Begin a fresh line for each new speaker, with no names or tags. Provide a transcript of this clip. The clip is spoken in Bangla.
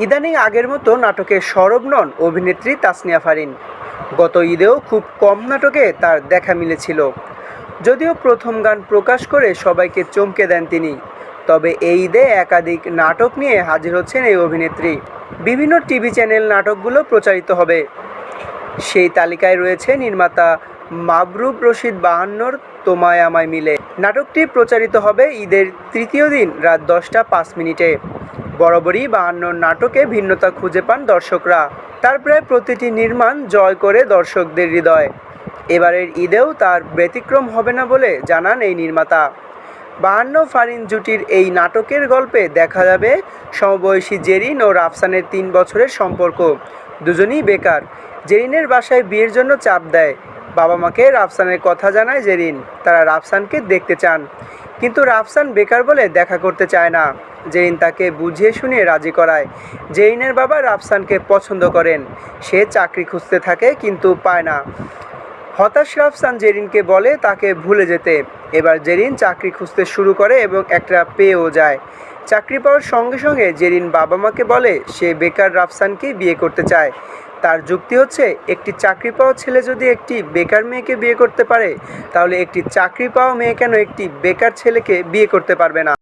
ইদানিং আগের মতো নাটকে সরব নন অভিনেত্রী তাসনিয়া ফারিন। গত ঈদেও খুব কম নাটকে তার দেখা মিলেছিল। যদিও প্রথম গান প্রকাশ করে সবাইকে চমকে দেন তিনি, তবে এই ঈদে একাধিক নাটক নিয়ে হাজির হচ্ছেন এই অভিনেত্রী। বিভিন্ন টিভি চ্যানেল নাটকগুলো প্রচারিত হবে। সেই তালিকায় রয়েছে নির্মাতা মাবরুব রশিদ বাহান্নর তোমায় আমায় মিলে। নাটকটি প্রচারিত হবে ঈদের তৃতীয় দিন রাত দশটা পাঁচ মিনিটে। বরাবরই বাহান্নর নাটকে ভিন্নতা খুঁজে পান দর্শকরা। তার প্রায় প্রতিটি নির্মাণ জয় করে দর্শকদের হৃদয়। এবারের ঈদেও তার ব্যতিক্রম হবে না বলে জানান এই নির্মাতা। বাহান্ন ফারিন জুটির এই নাটকের গল্পে দেখা যাবে সমবয়সী জেরিন ও রাফসানের তিন বছরের সম্পর্ক। দুজনেই বেকার। জেরিনের বাসায় বিয়ের জন্য চাপ দেয়। বাবা মাকে রাফসানের কথা জানায় জেরিন। তারা রাফসানকে দেখতে চান। কিন্তু রাফসান বেকার বলে দেখা করতে চায় না। জেইন তাকে বুঝিয়ে শুনিয়ে রাজি করায়। জেইনের বাবা রাফসানকে পছন্দ করেন। সে চাকরি খুঁজতে থাকে, কিন্তু পায় না। হতাশ রাফসান জেরিনকে বলে তাকে ভুলে যেতে। এবার জেরিন চাকরি খুঁজতে শুরু করে এবং একটা পেয়েও যায়। চাকরি পাওয়ার সঙ্গে সঙ্গে জেরিন বাবা মাকে বলে সে বেকার রাফসানকেই বিয়ে করতে চায়। তার যুক্তি হচ্ছে, একটি চাকরি পাওয়া ছেলে যদি একটি বেকার মেয়েকে বিয়ে করতে পারে, তাহলে একটি চাকরি পাওয়া মেয়ে কেন একটি বেকার ছেলেকে বিয়ে করতে পারবে না?